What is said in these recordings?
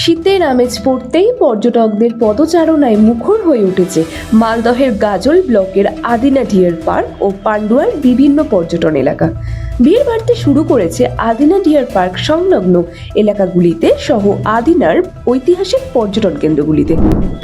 শীতের আমেজ পড়তেই পর্যটকদের পদচারণায় মুখর হয়ে উঠেছে মালদহের গাজল ব্লকের আদিনা ডিয়ার পার্ক ও পান্ডুয়ার বিভিন্ন পর্যটন এলাকা। ভিড় বাড়তে শুরু করেছে আদিনা ডিয়ার পার্ক সংলগ্ন এলাকাগুলিতে সহ আদিনার ঐতিহাসিক পর্যটন কেন্দ্রগুলিতে।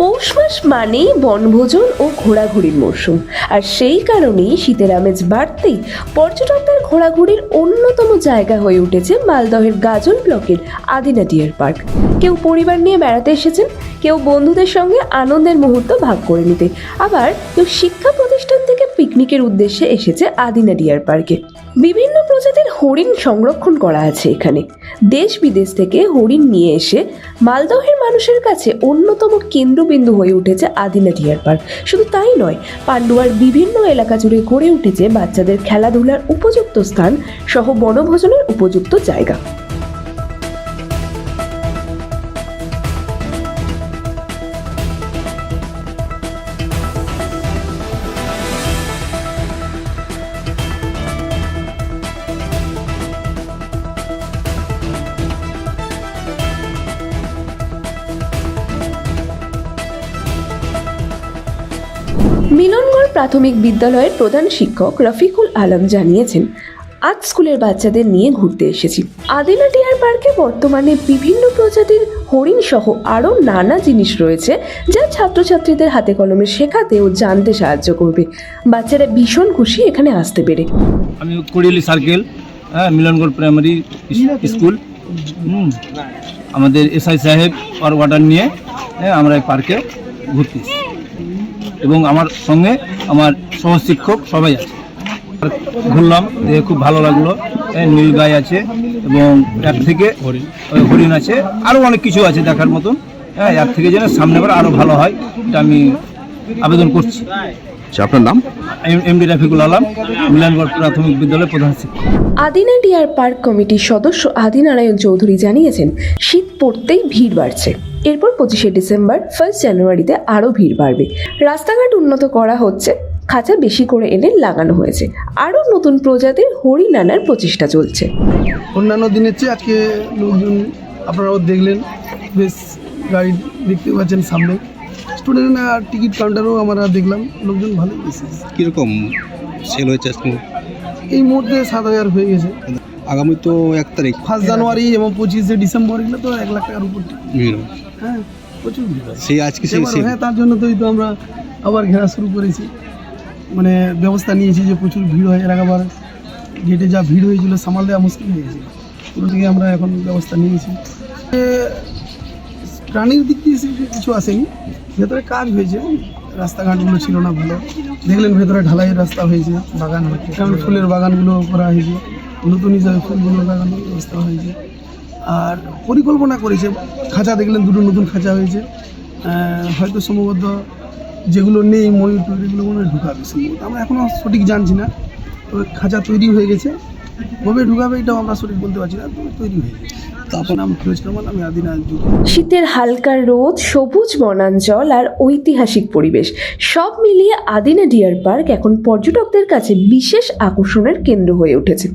পৌষ মাস মানেই বনভোজন ও ঘোরাঘুরির মরশুম। আর সেই কারণেই শীতের আমেজ বাড়তেই পর্যটকদের ঘোরাঘুরির অন্যতম জায়গা হয়ে উঠেছে মালদহের গাজল ব্লকের আদিনা ডিয়ার পার্ক। কেউ পরিবার নিয়ে বেড়াতে এসেছেন, কেউ বন্ধুদের সঙ্গে আনন্দের মুহূর্ত ভাগ করে নিতে। আবার কেউ শিক্ষা প্রতিষ্ঠান থেকে পিকনিকের উদ্দেশ্যে এসেছে আদিনা ডিয়ার পার্কে। বিভিন্ন প্রজাতির হরিণ সংরক্ষণ করা আছে এখানে। দেশ বিদেশ থেকে হরিণ নিয়ে এসে মালদহের মানুষের কাছে অন্যতম কেন্দ্রবিন্দু হয়ে উঠেছে আদিনা ডিয়ার পার্ক। শুধু তাই নয়, পান্ডুয়ার বিভিন্ন এলাকা জুড়ে গড়ে উঠেছে বাচ্চাদের খেলাধুলার উপযুক্ত স্থান সহ বনভোজনের উপযুক্ত জায়গা। মিলনগড় প্রাথমিক বিদ্যালয়ের প্রধান শিক্ষক রফিকুল আলম জানিয়েছেন, আজ স্কুলের বাচ্চাদের নিয়ে ঘুরতে এসেছি। আদিনা ডিয়ার পার্কে বর্তমানে বিভিন্ন প্রজাতির হরিণ সহ আরও নানা জিনিস রয়েছে যা ছাত্রছাত্রীদের হাতে কলমে শেখাতে ও জানতে সাহায্য করবে। বাচ্চারা ভীষণ খুশি এখানে আসতে পেরে। আমি কড়িয়ালি সার্কেল হ্যাঁ মিলনগড় প্রাইমারি স্কুল। আমাদের এসআই সাহেব আর ওয়াটার নিয়ে হ্যাঁ আমরা পার্কে ঘুরতে এসেছি। এবং আমার সঙ্গে আমার সহশিক্ষক সবাই আছে। ঘুরলাম দেখে খুব ভালো লাগল হ্যাঁ, নীল গাই আছে এবং এর থেকে হরিণ। আছে। আরও অনেক কিছু আছে দেখার মতন। হ্যাঁ এর থেকে যেন সামনেবার আরও ভালো হয় এটা আমি আবেদন করছি। আচ্ছা আপনার নাম? এমডি রাফিকুল আলম মিলনগড় প্রাথমিক বিদ্যালয়ের প্রধান শিক্ষক। আদিনা ডিয়ার পার্ক কমিটির সদস্য আদিনারায়ণ চৌধুরী জানিয়েছেন শীত পড়তেই ভিড় বাড়ছে। এরপর পঁচিশে ডিসেম্বর ফার্স্ট জানুয়ারিতে আরও ভিড় বাড়বে। রাস্তাঘাট উন্নত করা হচ্ছে খাঁচা বেশি করে এনে লাগানো হয়েছে। আরও নতুন প্রজাতির হরিণ আনার প্রচেষ্টা চলছে। অন্যান্য দিনের চেয়ে আজকে লোকজন আপনারাও দেখলেন বেশ গাড়ি দেখতে পাচ্ছেন সামনে। স্টুডেন্ট আর টিকিট কাউন্টারও আমরা দেখলাম লোকজন ভালোই এসেছে কীরকম সেল হয়েছে আজকে? এই মুহূর্তে সাত হাজার হয়ে গেছে। আগামী তো এক তারিখ। ফার্স্ট জানুয়ারি এবং পঁচিশে ডিসেম্বর এগুলো তো এক লাখ টাকার উপর। হ্যাঁ প্রচুর ভিড় সেই আজকে সেই হ্যাঁ তার জন্য তোই তো আমরা আবার ঘেরা শুরু করেছি। মানে ব্যবস্থা নিয়েছি যে প্রচুর ভিড় হয় এর আবার গেটে যা ভিড় হয়েছিল সামাল দেওয়া মুশকিল হয়ে গেছে। পুরো থেকে আমরা এখন ব্যবস্থা নিয়েছি। প্রাণীর দিক দিয়ে সে কিছু আসেনি। ভেতরে কাজ হয়েছে রাস্তাঘাটগুলো ছিল না ভালো। দেখলেন ভেতরে ঢালাইয়ের রাস্তা হয়েছে বাগান হয়েছে। কারণ ফুলের বাগানগুলো করা হয়েছে। নতুন হিসাবে ফুলগুলো লাগানোর ব্যবস্থা হয়েছে। আর পরিকল্পনা করেছে। খাঁচা দেখলেন, দুটো নতুন খাঁচা হয়েছে। হয়তো সম্ভবত যেগুলো নেই ময়ূর টয়ূর এগুলো মনে হয় ঢুকাবে সম্ভবত। আমরা এখনও সঠিক জানছি না। তবে খাঁচা তৈরি হয়ে গেছে। কবে ঢুকাবে এটাও আমরা সঠিক বলতে পারছি না। তবে তৈরি হয়ে গেছে। শীতের হালকা রোদ, সবুজ বনাঞ্চল আর ঐতিহাসিক পরিবেশ। সব মিলিয়ে আদিনা ডিয়ার পার্ক এখন পর্যটকদের কাছে বিশেষ আকর্ষণের কেন্দ্র হয়ে উঠেছে।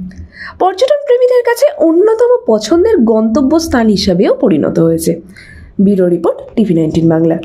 পর্যটন প্রেমীদের কাছে অন্যতম পছন্দের গন্তব্যস্থান হিসাবেও পরিণত হয়েছে। Bureau report TV nineteen Bangla.